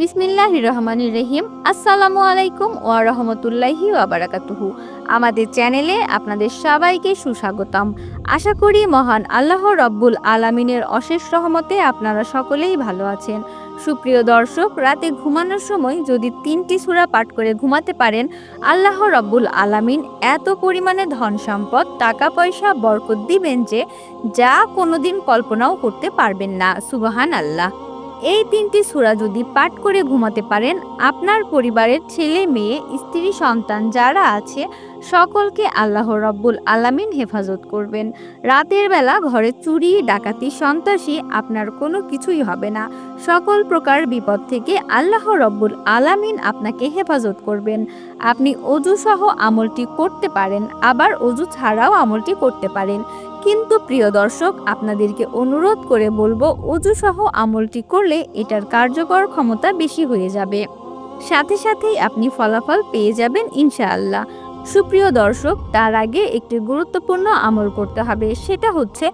বিসমিল্লাহ রহমান রহিম আসসালামু আলাইকুম ওয়া রহমতুল্লাহি ওয়াবারাকাতুহু। আমাদের চ্যানেলে আপনাদের সবাইকে সুস্বাগতম। আশা করি মহান আল্লাহ রব্বুল আলামিনের অশেষ রহমতে আপনারা সকলেই ভালো আছেন। সুপ্রিয় দর্শক, রাতে ঘুমানোর সময় যদি তিনটি সূরা পাঠ করে ঘুমাতে পারেন, আল্লাহ রব্বুল আলামিন এত পরিমাণে ধন সম্পদ, টাকা পয়সা, বরকত দিবেন যে যা কোনোদিন কল্পনাও করতে পারবেন না। সুবহান আল্লাহ এই তিনটি সূরা যদি পাঠ করে ঘুমাতে পারেন, আপনার পরিবারের ছেলে, মেয়ে, স্ত্রী, সন্তান যারা আছে, সকলকে আল্লাহ রব্বুল আলামিন হেফাজত করবেন। রাতের বেলা ঘরে চুরি, ডাকাতি, সন্ত্রাসী আপনার কোনো কিছুই হবে না। সকল প্রকার বিপদ থেকে আল্লাহ রব্বুল আলামিন আপনাকে হেফাজত করবেন। আপনি অজু সহ আমলটি করতে পারেন, আবার অজু ছাড়াও আমলটি করতে পারেন। কিন্তু প্রিয় দর্শক, আপনাদেরকে অনুরোধ করে বলব অজু সহ আমলটি করলে এটার কার্যকর ক্ষমতা বেশি হয়ে যাবে। সাথে সাথেই আপনি ফলাফল পেয়ে যাবেন ইনশাআল্লাহ। সুপ্রিয় দর্শক, তার আগে একটি গুরুত্বপূর্ণ আমল করতে হবে, সেটা হচ্ছে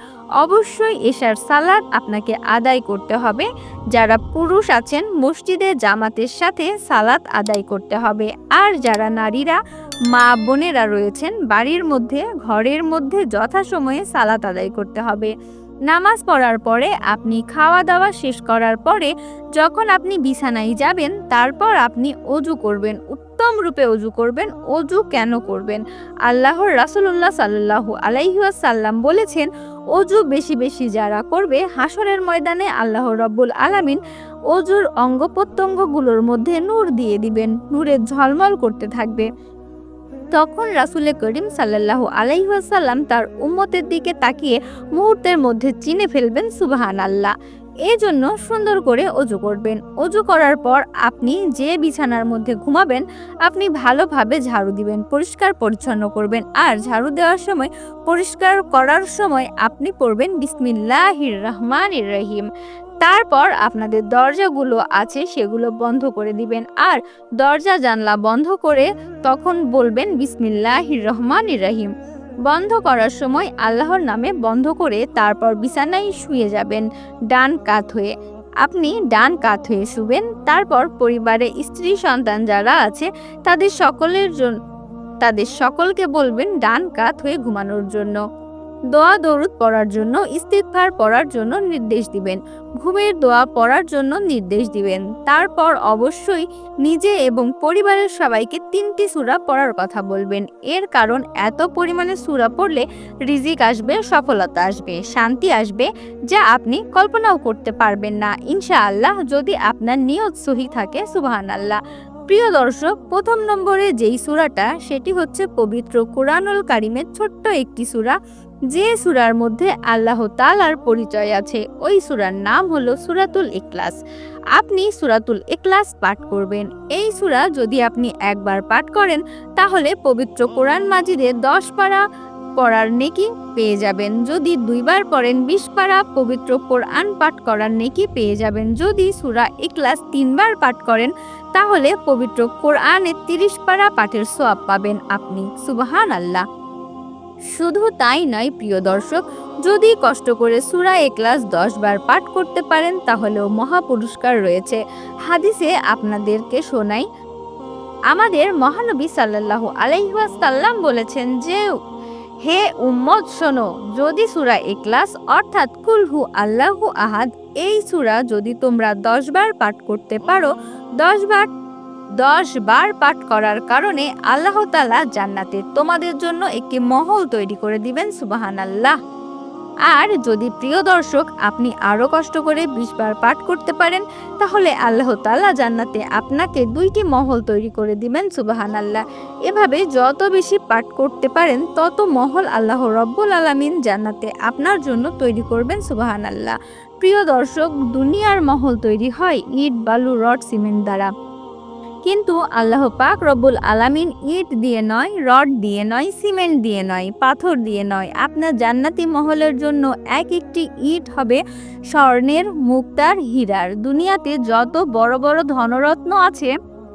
অবশ্যই এশার সালাদ আপনাকে আদায় করতে হবে। যারা পুরুষ আছেন, মসজিদে জামাতের সাথে সালাত আদায় করতে হবে। আর যারা নারীরা মা বোনেরা রয়েছেন, বাড়ির মধ্যে, ঘরের মধ্যে যথাসময়ে সালাত আদায় করতে হবে। নামাজ পড়ার পরে আপনি খাওয়া দাওয়া শেষ করার পরে যখন আপনি বিছানায় যাবেন, তারপর আপনি অজু করবেন, উত্তম রূপে অজু করবেন, অজু কেন করবেন? আল্লাহর রাসুল্লাহ সাল্লাহু আলাইহাসাল্লাম বলেছেন, অজু বেশি বেশি যারা করবে হাসরের ময়দানে আল্লাহ রব্বুল আলামিন অজুর অঙ্গ প্রত্যঙ্গগুলোর মধ্যে নূর দিয়ে দিবেন নূরের ঝলমল করতে থাকবে। তখন রাসুলে করিম সাল্লাহ আলাইহাসাল্লাম তার উম্মতের দিকে তাকিয়ে মুহূর্তের মধ্যে চিনে ফেলবেন সুবাহান আল্লাহ এই জন্য সুন্দর করে অজু করবেন। অজু করার পর আপনি যে বিছানার মধ্যে ঘুমাবেন, আপনি ভালোভাবে ঝাড়ু দিবেন, পরিষ্কার পরিচ্ছন্ন করবেন। আর ঝাড়ু দেওয়ার সময়, পরিষ্কার করার সময় আপনি পড়বেন বিসমিল্লাহির রহমান রহিম। তারপর আপনাদের দরজাগুলো আছে, সেগুলো বন্ধ করে দিবেন। আর দরজা জানলা বন্ধ করে তখন বলবেন, বিসমিল্লাহির রহমান রহিম। বন্ধ করার সময় আল্লাহর নামে বন্ধ করে তারপর বিছানায় শুয়ে যাবেন ডান কাত হয়ে। আপনি ডান কাত হয়ে শুবেন। তারপর পরিবারে স্ত্রী, সন্তান যারা আছে, তাদের সকলের জন্য তাদের সকলকে বলবেন, ডান কাত হয়ে ঘুমানোর জন্য। দোয়া দৌড়ুদ পড়ার জন্য, ইস্তিগফার পড়ার জন্য নির্দেশ দিবেন। ঘুমের দোয়া পড়ার জন্য নির্দেশ দিবেন। তারপর অবশ্যই নিজে এবং পরিবারের সবাইকে তিনটি সূরা পড়ার কথা বলবেন। এর কারণ, এত পরিমাণে সূরা পড়লে রিজিক আসবে, সফলতা আসবে, শান্তি আসবে, যা আপনি কল্পনাও করতে পারবেন না। ইনশাআল্লাহ যদি আপনার নিয়ত সহি থাকে, সুবহানাল্লাহ। প্রিয় দর্শক, প্রথম নম্বরে যেই সূরাটা, সেটি হচ্ছে পবিত্র কোরআনুল কারিমের ছোট্ট একটি সূরা। যে সূরার মধ্যে আল্লাহ তালার পরিচয় আছে, ওই সূরার নাম হলো সুরাতুল ইখলাস। আপনি সূরাতুল ইখলাস পাঠ করবেন। এই সূরা যদি আপনি একবার পাঠ করেন, তাহলে পবিত্র কোরআন মাজিদের দশ পারা পড়ার নেকি পেয়ে যাবেন। যদি দুইবার পড়েন বিশ পারা পবিত্র কোরআন পাঠ করার নেকি পেয়ে যাবেন। যদি সুরা ইখলাস তিনবার পাঠ করেন, তাহলে পবিত্র কোরআনের তিরিশ পারা পাঠের সোয়াব পাবেন আপনি। সুবাহান আল্লাহ শুধু তাই নয়, প্রিয় দর্শক, যদি কষ্ট করে সুরা এক্লাস দশ বার পাঠ করতে পারেন, তাহলেও মহা পুরস্কার রয়েছে। হাদিসে আপনাদেরকে শোনাই, আমাদের মহানবী সাল্লাহ আলাইহাসাল্লাম বলেছেন যে হে উম্মদ শোনো, যদি সুরা এক্লাস অর্থাৎ কুলহু আল্লাহু আহাদ, এই সুরা যদি তোমরা দশবার পাঠ করতে পারো দশবার দশ বার পাঠ করার কারণে আল্লাহ তালা জান্নাতে তোমাদের জন্য একটি মহল তৈরি করে দিবেন সুবাহান আল্লাহ আর যদি প্রিয় দর্শক আপনি আরও কষ্ট করে বিশ বার পাঠ করতে পারেন, তাহলে আল্লাহ তালা জান্নাতে আপনাকে দুইটি মহল তৈরি করে দিবেন সুবাহান আল্লাহ এভাবে যত বেশি পাঠ করতে পারেন, তত মহল আল্লাহ রব্বুল আলমিন জান্নাতে আপনার জন্য তৈরি করবেন সুবাহান আল্লাহ প্রিয় দর্শক, দুনিয়ার মহল তৈরি হয় ইট, বালু, রড, সিমেন্ট দ্বারা। কিন্তু আল্লাহ পাক রব্বুল আলামিন ইট দিয়ে নয়, রড দিয়ে নয়, সিমেন্ট দিয়ে নয়, পাথর দিয়ে নয়, আপনার জান্নাতি মহলের জন্য এক একটি ইট হবে স্বর্ণের মুক্তার হীরার। দুনিয়াতে যত বড় বড় ধনরত্ন আছে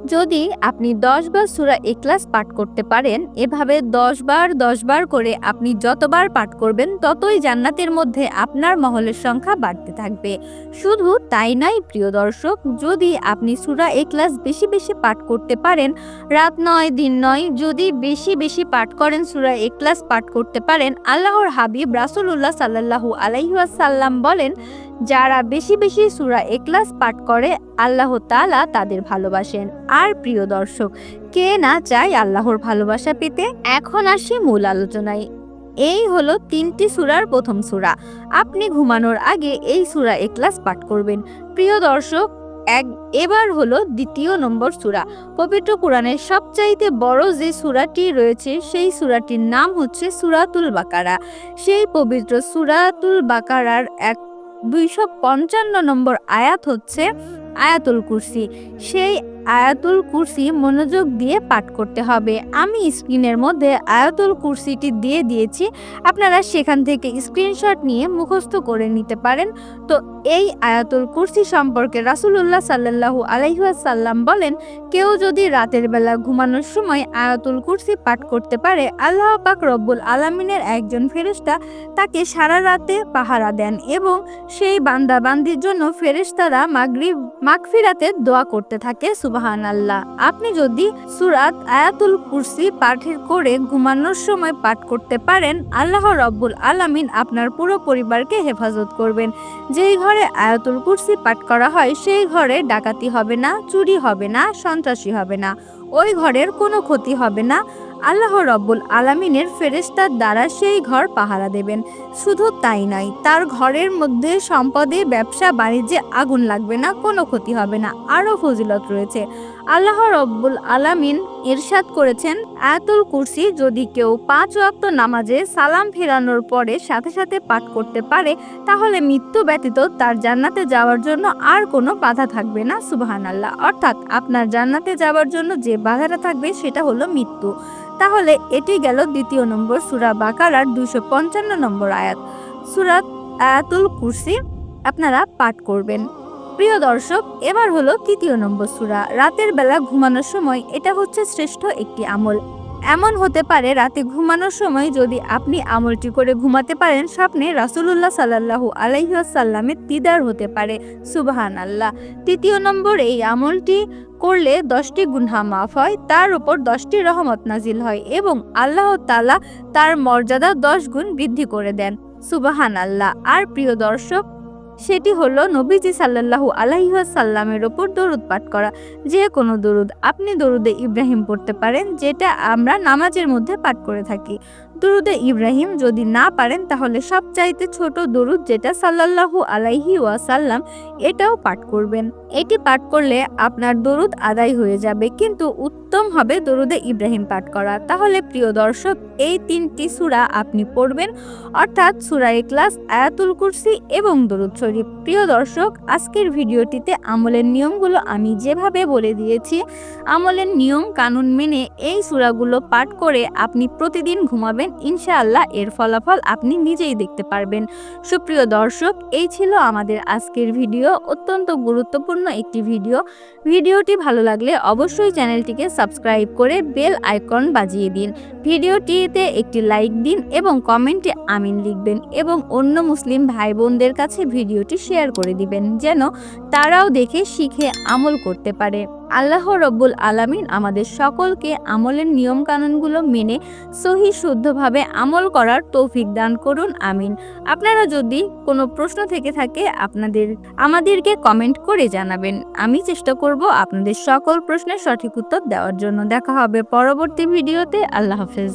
যদি আপনি দশ বার সুরা এক্লাস পাঠ করতে পারেন, এভাবে দশ বার দশ বার করে আপনি যতবার পাঠ করবেন, ততই জান্নাতের মধ্যে আপনার মহলের সংখ্যা বাড়তে থাকবে। শুধু তাই নয়, প্রিয় দর্শক, যদি আপনি সুরা এক্লাস বেশি বেশি পাঠ করতে পারেন, রাত নয়, দিন নয়, যদি বেশি বেশি পাঠ করেন, সুরা এক্লাস পাঠ করতে পারেন, আল্লাহর হাবিব রাসুল্লাহ সাল্লাহু আলাইহাসাল্লাম বলেন যারা বেশি বেশি সুরা এক্লাস পাঠ করে, আল্লাহ তালা তাদের ভালোবাসেন। আর প্রিয় দর্শক, কে না চায় আল্লাহর ভালোবাসা পেতে? এখন আসি মূল আলোচনায়। এই হলো তিনটি সুরার প্রথম সুরা। আপনি ঘুমানোর আগে এই সুরা এক্লাস পাঠ করবেন। প্রিয় দর্শক, এক, এবার হলো দ্বিতীয় নম্বর সুরা। পবিত্র কোরআনের সবচাইতে বড় যে সুরাটি রয়েছে, সেই সুরাটির নাম হচ্ছে সুরাতুল বাকারা। সেই পবিত্র সুরাতুল বাকারার এক দুইশো পঞ্চান্ন নম্বর আয়াত হচ্ছে আয়াতুল কুরসি। সেই আয়াতুল কুরসি মনোযোগ দিয়ে পাঠ করতে হবে। আমি স্ক্রিনের মধ্যে আয়াতুল কুরসিটি দিয়ে দিয়েছি। আপনারা সেখান থেকে স্ক্রিনশট নিয়ে মুখস্থ করে নিতে পারেন। তো এই আয়াতুল কুরসি সম্পর্কে রাসুলুল্লাহ সাল্লাহু আলাইহাসাল্লাম বলেন, কেউ যদি রাতের বেলা ঘুমানোর সময় আয়াতুল কুরসি পাঠ করতে পারে, আল্লাহ পাক রব্বুল আলামিনের একজন ফেরেশতা তাকে সারা রাতে পাহারা দেন এবং সেই বান্দাবান্দির জন্য ফেরেশতারা মাগরিব মাগফিরাতে দোয়া করতে থাকে সুবাহান আল্লাহ আপনি যদি সুরাত আয়াতুল কুরসি পাঠের করে ঘুমানোর সময় পাঠ করতে পারেন, আল্লাহ রব্বুল আলামিন আপনার পুরো পরিবারকে হেফাজত করবেন। যেই ঘরে আয়াতুল কুরসি পাঠ করা হয়, সেই ঘরে ডাকাতি হবে না, চুরি হবে না, সন্ত্রাসী হবে না। ওই ঘরের কোনো ক্ষতি হবে না। আল্লাহ রব্বুল আলামিনের ফেরেস্তার দ্বারা সেই ঘর পাহারা দেবেন। শুধু তাই নয়, তার ঘরের মধ্যে সম্পদে, ব্যবসা, বাণিজ্যে আগুন লাগবে না, কোনো ক্ষতি হবে না, আরও ফজিলত রয়েছে। আল্লাহ রব্বুল আলামিন ইরশাদ করেছেন, আয়াতুল কুরসি যদি কেউ পাঁচ ওয়াক্ত নামাজে সালাম ফেরানোর পরে সাথে সাথে পাঠ করতে পারে, তাহলে মৃত্যু ব্যতীত তার জান্নাতে যাওয়ার জন্য আর কোনো বাধা থাকবে না সুবাহান আল্লাহ অর্থাৎ আপনার জান্নাতে যাওয়ার জন্য যে বাধাটা থাকবে সেটা হলো মৃত্যু। তাহলে এটি গেল দ্বিতীয় নম্বর সুরা বাকারার দুইশো পঞ্চান্ন নম্বর আয়াত। সুরাত আয়াতুল কুরসি আপনারা পাঠ করবেন। প্রিয় দর্শক, এবার হলো তৃতীয় নম্বর সুরা। রাতের বেলা ঘুমানোর সময় এটা হচ্ছে শ্রেষ্ঠ একটি আমল। এমন হতে পারে রাতে ঘুমানোর সময় যদি আপনি আমলটি করে ঘুমাতে পারেন, স্বপ্নে রাসুলুল্লাহ সাল্লাহু আলাইসাল্লামের দিদার হতে পারে। সুবাহান আল্লাহ তৃতীয় নম্বর, এই আমলটি করলে দশটি গুনহা মাফ হয়, তার উপর দশটি রহমত নাজিল হয় এবং আল্লাহ তালা তার মর্যাদা দশ গুণ বৃদ্ধি করে দেন। সুবাহান আল্লাহ আর প্রিয় দর্শক সেটি হলো নবীজি সাল্লাল্লাহু আলাইসাল্লামের ওপর দরুদ পাঠ করা। যে কোনো দরুদ আপনি দরুদে ইব্রাহিম পড়তে পারেন, যেটা আমরা নামাজের মধ্যে পাঠ করে থাকি। দরুদে ইব্রাহিম যদি না পারেন, তাহলে সবচাইতে ছোট দরুদ যেটা সাল্লাল্লাহু আলাইহি ওয়াসাল্লাম, এটাও পাঠ করবেন। এটি পাঠ করলে আপনার দরুদ আদায় হয়ে যাবে, কিন্তু উত্তম হবে দরুদে ইব্রাহিম পাঠ করা। তাহলে প্রিয় দর্শক, এই তিনটি সূরা আপনি পড়বেন, অর্থাৎ সূরা ক্লাস আয়াতুল কুরসি এবং দরুদ শরীফ। প্রিয় দর্শক, আজকের ভিডিওটিতে আমলের নিয়মগুলো আমি যেভাবে বলে দিয়েছি, আমলের নিয়ম কানুন মেনে এই সূরাগুলো পাঠ করে আপনি প্রতিদিন ঘুমাবেন ইনশাআল্লাহ এর ফলাফল আপনি নিজেই দেখতে পারবেন। সুপ্রিয় দর্শক, এই ছিল আমাদের আজকের ভিডিও, অত্যন্ত গুরুত্বপূর্ণ একটি ভিডিও। ভিডিওটি ভালো লাগলে অবশ্যই চ্যানেলটিকে সাবস্ক্রাইব করে বেল আইকন বাজিয়ে দিন। ভিডিওটিতে একটি লাইক দিন এবং কমেন্টে আমিন লিখবেন এবং অন্য মুসলিম ভাই বোনদের কাছে ভিডিওটি শেয়ার করে দিবেন, যেন তারাও দেখে শিখে আমল করতে পারে। আল্লাহ রব্বুল আলামিন আমাদের সকলকে আমলের নিয়মকানুনগুলো মেনে সহি শুদ্ধভাবে আমল করার তৌফিক দান করুন, আমিন। আপনারা যদি কোনো প্রশ্ন থেকে থাকে আপনাদের, আমাদেরকে কমেন্ট করে জানাবেন। আমি চেষ্টা করব আপনাদের সকল প্রশ্নের সঠিক উত্তর দেওয়ার জন্য। দেখা হবে পরবর্তী ভিডিওতে। আল্লাহ হাফেজ।